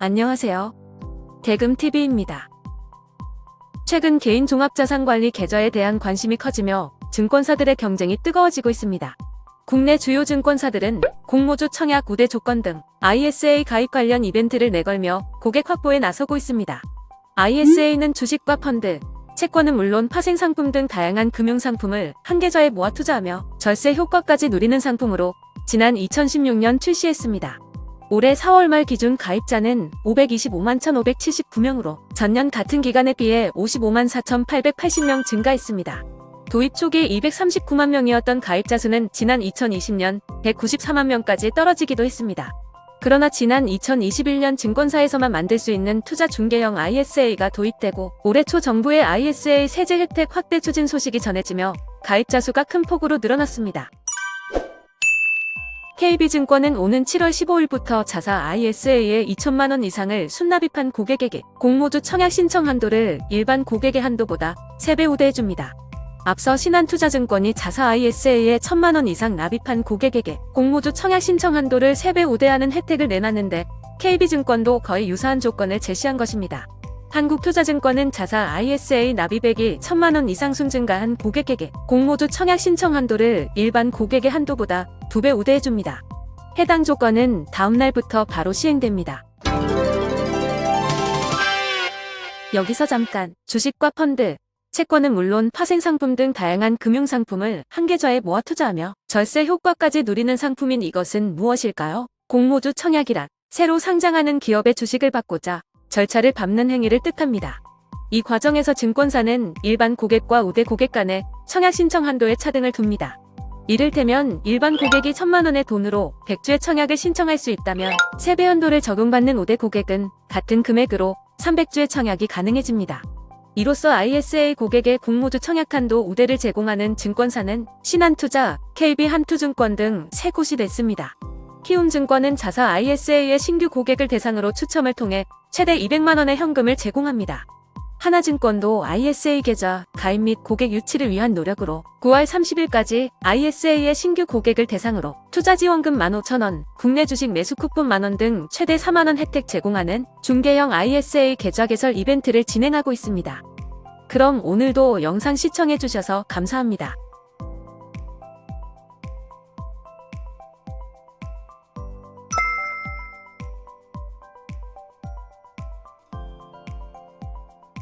안녕하세요. 대금TV입니다. 최근 개인 종합자산관리 계좌에 대한 관심이 커지며 증권사들의 경쟁이 뜨거워지고 있습니다. 국내 주요 증권사들은 공모주 청약 우대 조건 등 ISA 가입 관련 이벤트를 내걸며 고객 확보에 나서고 있습니다. ISA는 주식과 펀드, 채권은 물론 파생상품 등 다양한 금융상품을 한 계좌에 모아 투자하며 절세 효과까지 누리는 상품으로 지난 2016년 출시했습니다. 올해 4월 말 기준 가입자는 525만 1,579명으로 전년 같은 기간에 비해 55만 4,880명 증가했습니다. 도입 초기 239만 명이었던 가입자 수는 지난 2020년 194만 명까지 떨어지기도 했습니다. 그러나 지난 2021년 증권사에서만 만들 수 있는 투자 중개형 ISA가 도입되고 올해 초 정부의 ISA 세제 혜택 확대 추진 소식이 전해지며 가입자 수가 큰 폭으로 늘어났습니다. KB증권은 오는 7월 15일부터 자사 ISA에 2천만 원 이상을 순납입한 고객에게 공모주 청약 신청 한도를 일반 고객의 한도보다 3배 우대해줍니다. 앞서 신한투자증권이 자사 ISA에 1천만 원 이상 납입한 고객에게 공모주 청약 신청 한도를 3배 우대하는 혜택을 내놨는데 KB증권도 거의 유사한 조건을 제시한 것입니다. 한국투자증권은 자사 ISA 납입액이 1천만 원 이상 순 증가한 고객에게 공모주 청약 신청 한도를 일반 고객의 한도보다 2배 우대해줍니다. 해당 조건은 다음 날부터 바로 시행됩니다. 여기서 잠깐 주식과 펀드, 채권은 물론 파생상품 등 다양한 금융상품을 한 계좌에 모아 투자하며 절세 효과까지 누리는 상품인 이것은 무엇일까요? 공모주 청약이란 새로 상장하는 기업의 주식을 받고자 절차를 밟는 행위를 뜻합니다. 이 과정에서 증권사는 일반 고객과 우대 고객 간의 청약 신청 한도에 차등을 둡니다. 이를테면 일반 고객이 천만 원의 돈으로 100주의 청약을 신청할 수 있다면 세배 한도를 적용받는 우대 고객은 같은 금액으로 300주의 청약이 가능해집니다. 이로써 ISA 고객의 공모주 청약 한도 우대를 제공하는 증권사는 신한투자, KB한투증권 등 세 곳이 됐습니다. 키움증권은 자사 ISA의 신규 고객을 대상으로 추첨을 통해 최대 200만 원의 현금을 제공합니다. 하나증권도 ISA 계좌 가입 및 고객 유치를 위한 노력으로 9월 30일까지 ISA의 신규 고객을 대상으로 투자 지원금 15,000원, 국내 주식 매수 쿠폰 만원 등 최대 4만원 혜택 제공하는 중개형 ISA 계좌 개설 이벤트를 진행하고 있습니다. 그럼 오늘도 영상 시청해주셔서 감사합니다.